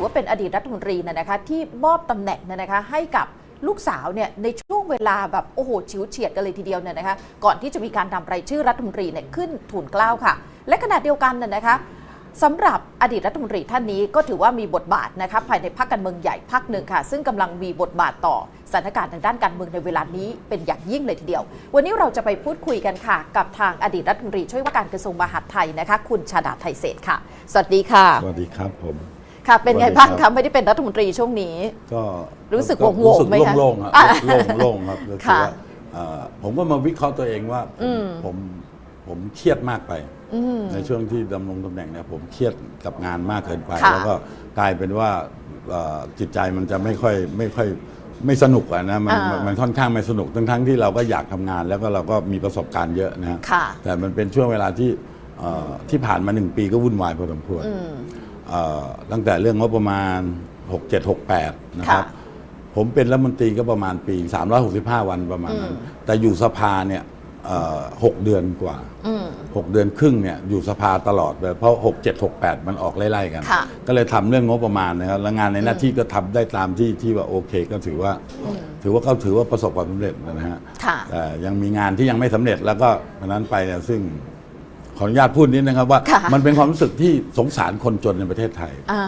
ือว่าเป็นอดีตรัฐมนตรีนะนะคะที่มอบตำแหน่งนะนะคะให้กับลูกสาวเนี่ยในช่วงเวลาแบบโอ้โหชิวเฉียดกันเลยทีเดียวเนี่ยนะคะก่อนที่จะมีการนำรายชื่อรัฐมนตรีเนี่ยขึ้นทูลเกล้าค่ะ และขณะเดียวกันน่ะนะคะสำหรับอดีตรัฐมนตรีท่านนี้ก็ถือว่ามีบทบาทนะคะภายในพรรคการเมืองใหญ่พรรคหนึ่งค่ะ ซึ่งกำลังมีบทบาทต่อสถานการณ์ทางด้านการเมืองในเวลานี้เป็นอย่างยิ่งเลยทีเดียว วันนี้เราจะไปพูดคุยกันค่ะ กับทางอดีตรัฐมนตรีช่วยว่าการกระทรวงมหาดไทยนะคะ คุณชาดาไทยเศษค่ะ สวัสดีค่ะ สวัสดีครับผม ค่ะ เป็นไงสวัสดีบ้างครัคะบไม่ได้เป็นรัฐมนตรีช่วงนี้ ก็รู้สึกก็โง่ๆรู้สึกไหมคะโล่งๆครับอะโล่งโล่งครับก็คือค่ะว่าเอ่อผมก็มาวิเคราะห์ตัวเองว่าผมอืมผมผมเครียดมากไปอืมในช่วงที่ดำรงตำแหน่งเนี่ยผมเครียดกับงานมากเกินไปค่ะแล้วก็กลายเป็นว่าเอ่อจิตใจมันจะไม่ค่อยไม่ค่อยไม่สนุกอะนะมันอ่ามัมันมันค่อนข้างไม่สนุกทั้งทั้งๆที่เราก็อยากทำงาน แล้วก็เราก็มีประสบการณ์เยอะนะฮะค่ะแต่มันเป็นช่วงเวลาที่เอ่อที่ผ่านมาหนึ่งปีก็วุ่นวายพอสมควรอืมเอ่อ ตั้งแต่เรื่องงบประมาณ 67 68 นะครับค่ะผมเป็นรัฐมนตรีก็ประมาณปี 365 วันประมาณนั้นอืมแต่อยู่สภาเนี่ยเอ่อหกเดือนกว่าอืม6เดือนครึ่งเนี่ยอยู่สภาตลอดเลยเพราะ67 68มันออกไล่ๆกันค่ะก็เลยทำเรื่องงบประมาณนะครับแล้วงานในหน้าที่ก็ทำได้ตามที่ที่ว่าโอเคก็ถือว่า ถือว่าเขาถือว่าประสบความสำเร็จนะฮะค่ะแต่ยังมีงานที่ยังไม่สำเร็จแล้วก็วันนั้นไปเนี่ยซึ่ง ขออนุญาตพูดนิดนะครับว่าค่ะ มันเป็นความรู้สึกที่สงสารคนจนในประเทศไทย อ่า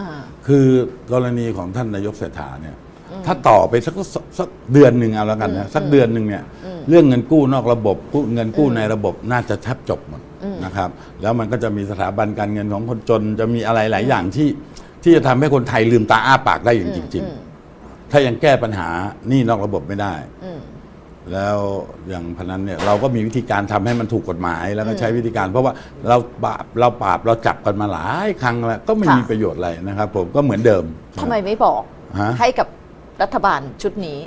คือกรณีของท่านนายกเศรษฐาเนี่ยถ้าต่อไปสักสักสักเดือนหนึ่งเอาแล้วกันนะสักเดือนหนึ่งเนี่ยเรื่องเงินกู้นอกระบบกู้เงินกู้ในระบบน่าจะแทบจบหมดนะครับแล้วมันก็จะมีสถาบันการเงินของคนจนจะมีอะไรหลายอย่างที่ที่จะทำให้คนไทยลืมตาอ้าปากได้อย่างจริงอืมๆถ้ายังแก้ปัญหาหนี้นอกระบบไม่ได้ อืม แล้วอย่างพนันเนี่ยเราก็มีวิธีการทำให้มันถูกกฎหมายแล้วก็ใช้วิธีการ เพราะว่าเราปราบเราปราบเราจับกันมาหลายครั้งแล้วก็ไม่ค่ะมีประโยชน์อะไรนะครับ ผมก็เหมือนเดิมทำไมไม่บอกฮะให้กับรัฐบาลชุดนี้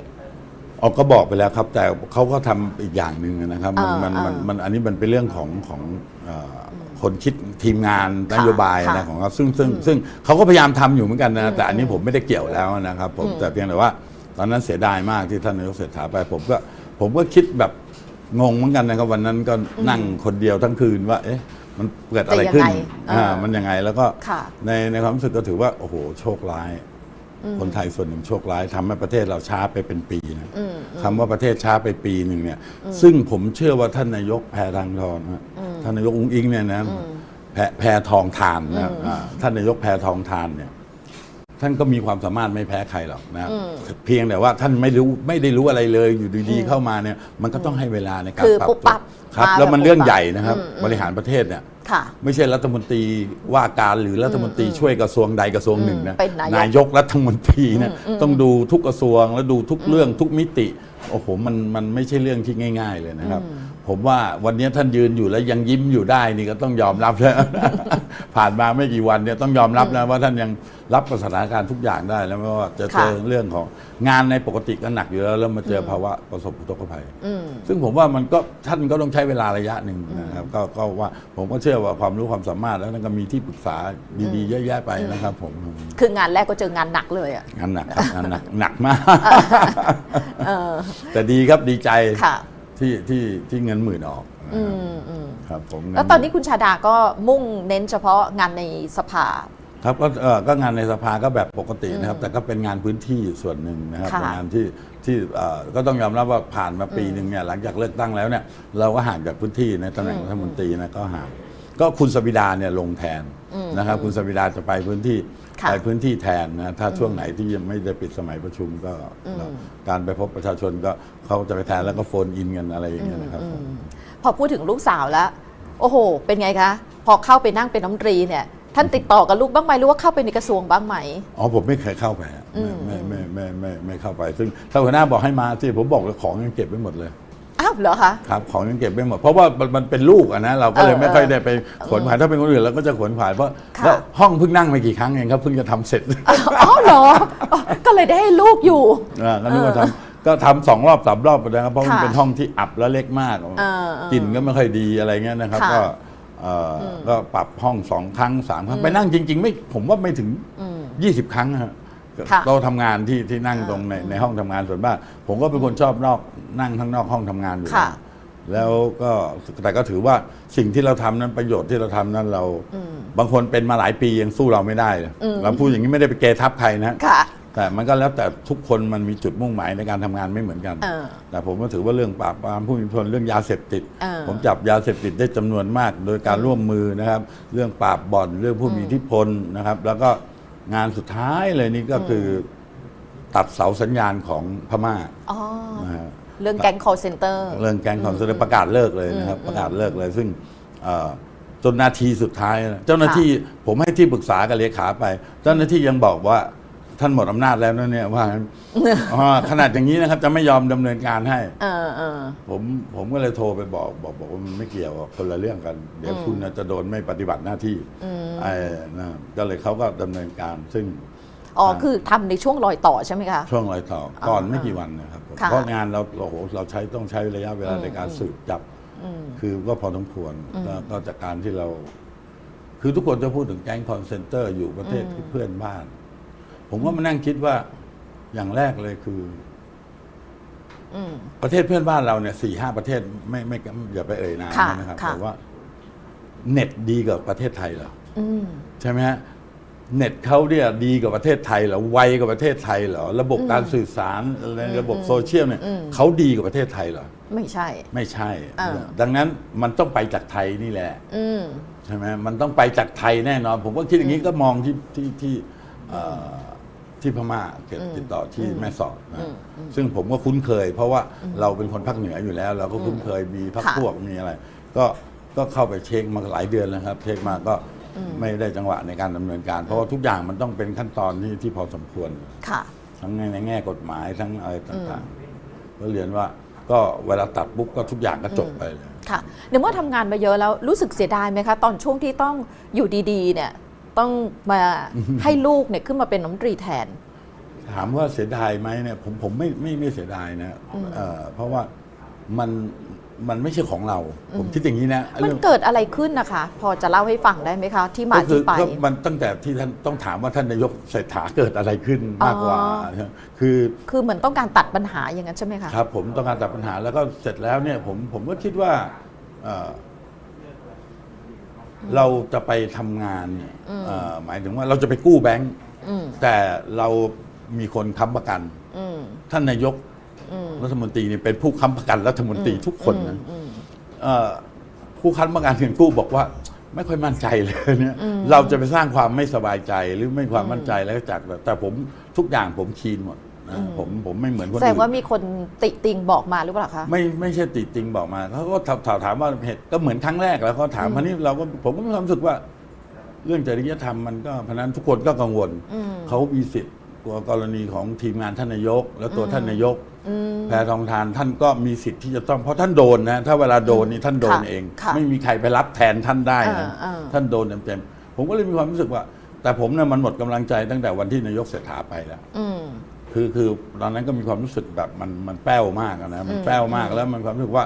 ออกก็บอกไปแล้วครับ แต่เขาก็ทำอีกอย่างหนึ่งนะครับมันอ่ามันมันอ่ามัมันอันนี้มันเป็นเรื่องของของเอ่อคนคิดทีมงานนโยบายค่ะนะของเขาซึ่งซึ่งซึ่งเขาก็พยายามทำอยู่เหมือนกันนะแต่อันนี้ผมไม่ได้เกี่ยวแล้วนะครับผมอืมแต่เพียงแต่ว่า ตอนนั้นเสียดายมากที่ท่านนายกเศรษฐาไปผมก็ ผมก็คิดแบบงงเหมือนกันนะครับวันนั้นก็นั่งคนเดียวทั้งคืนว่าเอ๊ะมันเกิดอะไรขึ้นจะยังไงอ่าเออมันยังไงแล้วก็ค่ะในในความรู้สึกก็ถือว่า โอ้โห โชคร้าย คนไทยส่วนหนึ่งโชคร้ายทำให้ประเทศเราช้าไปเป็นปีนะอืมคำว่าประเทศช้าไปปีหนึ่งเนี่ย ซึ่งผมเชื่อว่าท่านนายกแพทองทองนะท่านนายกอุ้งอิงเนี่ยนะแพแพทองทานนะอ่าท่านนายกแพทองทานเนี่ย ท่านก็มีความสามารถไม่แพ้ใครหรอกนะครับเพียงแต่ว่าท่านไม่รู้ไม่ได้รู้อะไรเลยอยู่ดีๆเข้ามาเนี่ยมันก็ต้องให้เวลาในการคือปรับปุ๊บตัวปั๊บครับ มาแล้วมันแบบเรื่องปุ๊บปั๊บใหญ่นะครับ อืมอืม บริหารประเทศเนี่ย ค่ะ ไม่ใช่รัฐมนตรีว่าการหรือรัฐมนตรีช่วยกระทรวงใดกระทรวงหนึ่งนะเป็นนายกนายกรัฐมนตรีนะต้องดูทุกกระทรวงแล้วดูทุกเรื่องทุกมิติโอ้โหมันมันไม่ใช่เรื่องที่ง่าย ๆ เลยนะครับ ผมว่าวันนี้ท่านยืนอยู่แล้วยังยิ้มอยู่ได้นี่ก็ต้องยอมรับแล้ว ผ่านมาไม่กี่วันเนี่ยต้องยอมรับนะว่าท่านยังรับกับสถานการณ์ทุกอย่างได้แล้วไม่ว่าจะเจอค่ะเรื่องของงานในปกติก็หนักอยู่แล้วแล้วมาเจอภาวะประสบอุทกภัยอืมซึ่งผมว่ามันก็ท่านก็ต้องใช้เวลาระยะหนึ่งนะครับก็ก็ว่าผมก็เชื่อว่าความรู้ความสามารถแล้วท่านก็มีที่ปรึกษาดีๆเยอะแยะไปนะครับผมคืองานแรกก็เจองานหนักเลยอะงานหนักครับงานหนักหนักมากเออแต่ดีครับดีใจค่ะ ที่ที่ที่เงินหมื่นออกนะอืครับมอืมครับผมแล้วตอนนี้คุณชาดาก็มุ่งเน้นเฉพาะงานในสภา ครับก็เอ่อก็งานในสภาก็แบบปกตินะครับ แต่ก็เป็นงานพื้นที่ส่วนหนึ่งนะครับค่ะเป็นงานที่ที่เอ่อก็ต้องยอมรับว่าผ่านมาปีหนึ่งเนี่ยหลังจากเลือกตั้งแล้วเนี่ยเราก็ห่างจากพื้นที่ในตำแหน่งรัฐมนตรีนะก็ห่าง ก็คุณสบิดาเนี่ยลงแทนนะครับ คุณสบิดาจะไปพื้นที่ค่ะไปพื้นที่แทนนะถ้าช่วงไหนที่ยังไม่ได้ปิดสมัยประชุมก็การไปพบประชาชนก็เขาจะไปแทนแล้วก็โฟนอินกันอะไรอย่างเงี้ยนะครับผมพอพูดถึงลูกสาวแล้ว โอ้โห เป็นไงคะพอเข้าไปนั่งเป็นน้ำตรีเนี่ยท่านติดต่อกับลูกบ้างไหมหรือว่าเข้าไปในกระทรวงบ้างไหมอ๋อผมไม่เคยเข้าไปฮะไม่ไม่ไม่ไม่ไม่ไม่เข้าไป ซึ่งถ้าหัวหน้าบอกให้มาที่ผมบอกเลยของยังเก็บไว้หมดเลย อ้าวเหรอคะ ครับของยังเก็บไว้หมด เพราะว่ามันมันเป็นลูกอะนะเราก็เลยเออไม่ค่อยได้ไปขวนขวายถ้าเป็นคนอื่นเราก็จะขวนขวายเพราะค่ะ แล้วห้องเพิ่งนั่งไปกี่ครั้งเองครับเพิ่งจะทำเสร็จ อ๋อเหรออ๋อก็เลยได้ให้ลูกอยู่ อ่าก็นึกว่าทำก็ทำสองรอบสามรอบไปนะครับเพราะมันค่ะเป็นห้องที่อับและเล็กมากเออเออกลิ่นก็ไม่ค่อยดีอะไรเงี้ยนะครับ ค่ะก็เอ่ออก็ปรับห้องสองครั้งสามครั้งไปนั่งจริง ๆ ไม่ผมว่าไม่ถึง อืมยี่สิบครั้งนะฮะค่ะ โต๊ะทำงานที่ที่นั่งตรงในในห้องทำงานส่วนมากผมก็เป็นคนชอบนอกนั่งข้างนอกห้องทำงานอยู่ค่ะ แล้วก็แต่ก็ถือว่าสิ่งที่เราทำนั้นประโยชน์ที่เราทำนั้นเราบางคนเป็นมาหลายปียังสู้เราไม่ได้เลยเราพูดอย่างนี้ไม่ได้ไปเกทับใครนะ ค่ะ แต่มันก็แล้วแต่ทุกคนมันมีจุดมุ่งหมายในการทำงานไม่เหมือนกัน เออแต่ผมก็ถือว่าเรื่องปราบปรามผู้มีอิทธิพลเรื่องยาเสพติด เออผมจับยาเสพติดได้จำนวนมาก โดยการร่วมมือนะครับ เรื่องปราบบ่อนเรื่องผู้มีอิทธิพลนะครับ แล้วก็ งานสุดท้ายเลยนี่ก็คืออตัดเสาสัญญาณของพม่าอ๋อนะฮะ เรื่องแก๊ง call center เรื่องแก๊งของเสด็จประกาศเลิกเลยนะครับ ประกาศเลิกเลย ซึ่งเอ่อจนนาทีสุดท้ายนะเจ้าหน้าที่ผมให้ที่ปรึกษากับเลขาไป เจ้าหน้าที่ยังบอกว่า ท่านหมดอำนาจแล้วนะเนี่ยว่างั้นอ๋อขนาดอย่างนี้นะครับ จะไม่ยอมดำเนินการให้ เออเออ ผมผมก็เลยโทรไปบอกบอกบอกว่ามันไม่เกี่ยวหรอกคนละเรื่องกัน เดี๋ยวคุณน่ะจะโดนไม่ปฏิบัติหน้าที่ไอ้นะก็เลยเขาก็ดำเนินการ ซึ่ง อ๋อ คือทำในช่วงรอยต่อใช่ไหมคะ ช่วงรอยต่อก่อนไม่กี่วันนะครับผมค่ะ เพราะงานเราโอ้โหเราใช้ต้องใช้ระยะเวลาในการสืบจับคือก็พอสมควรแล้วก็จากการที่เรา คือทุกคนจะพูดถึงแก๊งคอนเซนเตอร์อยู่ประเทศที่เพื่อนบ้าน ผมก็มานั่งคิดว่าอย่างแรกเลยคือ อืม ประเทศเพื่อนบ้านเราเนี่ยสี่ห้าประเทศไม่ไม่อย่าไปเอ่ยนามค่ะนะครับค่ะ แต่ว่า เน็ตดีกว่าประเทศไทยเหรออืม ใช่ไหมฮะเน็ตเขาเนี่ยดีกว่าประเทศไทยเหรอไวกว่าประเทศไทยเหรอระบบการสื่อสารในระบบโซเชียลเนี่ยเขาดีกว่าประเทศไทยเหรอไม่ใช่ ไม่ใช่ อ่า ดังนั้นมันต้องไปจากไทยนี่แหละ อืม ใช่ไหมมันต้องไปจากไทยแน่นอน ผมก็คิดอย่างนี้ก็มองที่ที่ที่เอ่อ ที่พม่าเกิดติดต่อที่แม่สอดนะซึ่งผมก็คุ้นเคย เพราะว่าเราเป็นคนภาคเหนืออยู่แล้ว เราก็คุ้นเคยมีพักค่ะพวกมีอะไร ก็ก็เข้าไปเช็คมาหลายเดือนแล้วครับ เช็คมาก็ไม่ได้จังหวะในการดำเนินการ เพราะว่าทุกอย่างมันต้องเป็นขั้นตอนที่ที่พอสมควรค่ะทั้งในในแง่กฎหมายทั้งอะไรต่างๆก็เรียนว่าก็เวลาตัดปุ๊บก็ทุกอย่างก็จบไปเลยค่ะในเมื่อทำงานมาเยอะแล้วรู้สึกเสียดายไหมคะ ตอนช่วงที่ต้องอยู่ดีๆเนี่ย ต้องมาให้ลูกเนี่ยขึ้นมาเป็นน้ำตรีแทน ถามว่าเสียดายไหมเนี่ยผมผมไม่ไม่ไม่เสียดายนะเอ่อเพราะว่ามันมันไม่ใช่ของเรา ผมคิดอย่างนี้นะมันเรื่องเกิดอะไรขึ้นนะคะ พอจะเล่าให้ฟังได้ไหมคะ ที่มาก็คืที่ไปก็มันตั้งแต่ที่ท่านต้องถามว่าท่านนายกเศรษฐาเกิดอะไรขึ้นมากกว่าอ๋อคือ คือเหมือนต้องการตัดปัญหาอย่างนั้นใช่ไหมคะครับ ผมต้องการตัดปัญหาแล้วก็เสร็จแล้วเนี่ยผมผมก็คิดว่า เอ่อเราจะไปทำงานเนี่ยเอ่อหมายถึงว่าเราจะไปกู้แบงก์อืมแต่เรามีคนค้ำประกัน อืม ท่านนายกอืม รัฐมนตรีเนี่ยเป็นผู้ค้ำประกันรัฐมนตรีทุกคนนะอืม เอ่อผู้ค้ำประกันเงินกู้บอกว่า ไม่ค่อยมั่นใจเลยเนี่ยเราจะไปสร้างความไม่สบายใจหรือไม่ความมั่นใจแล้วก็จากแต่ผมทุกอย่างผมคีนหมด นะผมผมไม่เหมือนคนแสดอื่งว่านมีคนติติงบอกมาหรือเปล่าคะ ไม่ไม่ใช่ติดจริงบอกมาเขาก็ถามถามถามว่าเหตุก็เหมือนครั้งแรกแล้วเขาถามพันนี้เราก็ผมก็มีความรู้สึกว่า เรื่องจริยธรรมมันก็เพราะฉะนั้นทุกคนก็กังวล อืม เขามีสิทธิ์ตัวกรณีของทีมงานท่านนายก และตัวท่านนายก อืม แพทองทานท่านก็มีสิทธิ์ที่จะต้องเพราะท่านโดนนะถ้าเวลาโดนนี่ท่านโดนค่ะเอง ค่ะไม่มีใครไปรับแทนท่านได้นะอ่าอ่า ท่านโดนเต็มๆผมก็เลยมีความรู้สึกว่า แต่ผมเนี่ยมันหมดกำลังใจตั้งแต่วันที่นายกเศรษฐาไปแล้ว อืม คือคือตอนนั้นก็มีความรู้สึกแบบมันมันแป้วมากอะนะมันแป้วมากแล้วมันความรู้สึกว่า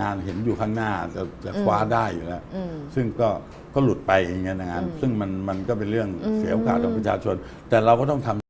งานเห็นอยู่ข้างหน้าจะจะคว้าได้อยู่แล้ว อืม ซึ่งก็ก็หลุดไปอย่างเงี้ยนะงานซึ่งมันมันก็เป็นเรื่องเสียโอกาสของประชาชน แต่เราก็ต้องทำ